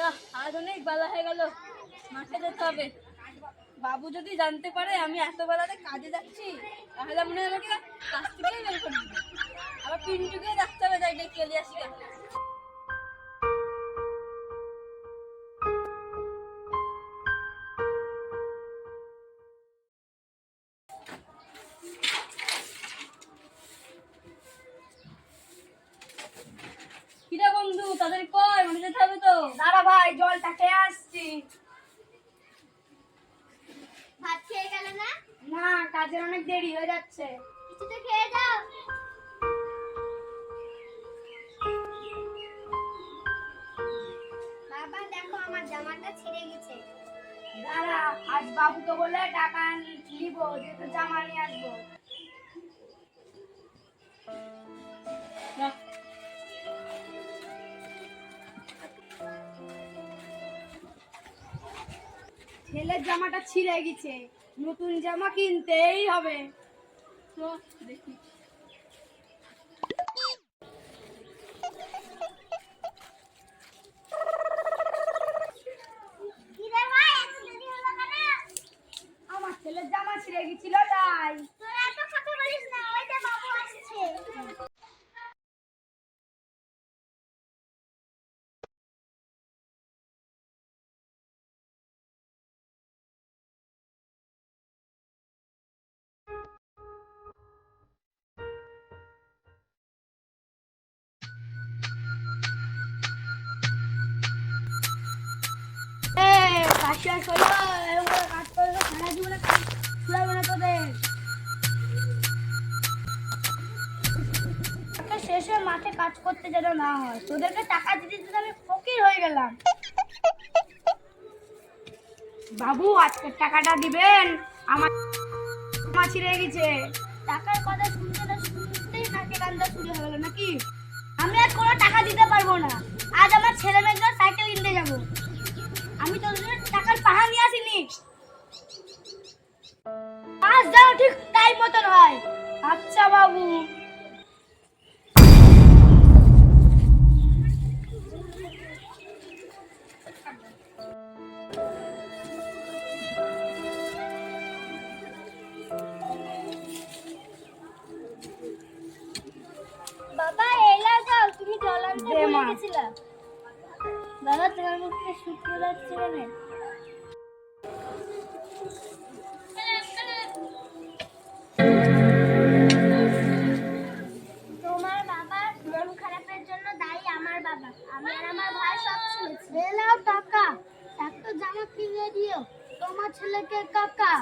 আহ, আজ অনেক বেলা হয়ে গেল। মাঠে যেতে হবে। বাবু যদি জানতে পারে আমি এত বেলাতে কাজে যাচ্ছি তাহলে মনে হয় আমাকে কাজ থেকেই বের আবার পিন্টুকে রাখতে হবে যাই ডেকে আসি। কিরে বন্ধু তাদের কয় মনে যেতে হবে তো। দাঁড়া ভাই জলটা খেয়ে আসছি। ভাত খেয়ে গেলে না? না কাজের অনেক দেরি হয়ে যাচ্ছে। কিছু তো খেয়ে যাও। বাবা দেখো আমার জামাটা ছিঁড়ে গেছে। দাঁড়া আজ বাবুকে বলে টাকা নিব যেহেতু জামা নিয়ে আসব। ছেলের জামাটা ছিঁড়ে গেছে। নতুন জামা কিনতেই হবে। তো দেখি। ছেলের জামা ছিঁড়ে গেছিল তাই। তোরা এত কথা বলিস না ওই যে বাবু আসছে। শেষে মাঠে কাজ করতে যেন না হয়, তোদেরকে টাকা দিতে দিতে আমি ফকির হয়ে গেলাম। বাবু, আজকের টাকাটা দিবেন? আমার জামা ছিঁড়ে গেছে। টাকার কথা শুনতে না শুনতেই নাকে কান্দা শুরু হয়ে গেল, নাকি? আমি আর কোনো টাকা দিতে পারব না। আজ আমার ছেলে মেয়েদের সাইকেল কিনতে যাব। আমি তোদের টাকার নিয়ে আসিনি আজ যাও ঠিক টাইম মতন হয়। আচ্ছা বাবু। বাবা এলা যাও তুমি জল আনতে ভুলে গেছিলা। বাবা তোমার মুখে শুকিয়ে যাচ্ছে কেন তোমার বাবার মন খারাপের জন্য দায়ী আমার বাবা। আমি আমার ভাই সব শুনেছি। টাকা। একটা জামা কিনে দিও তোমার ছেলেকে কাকা।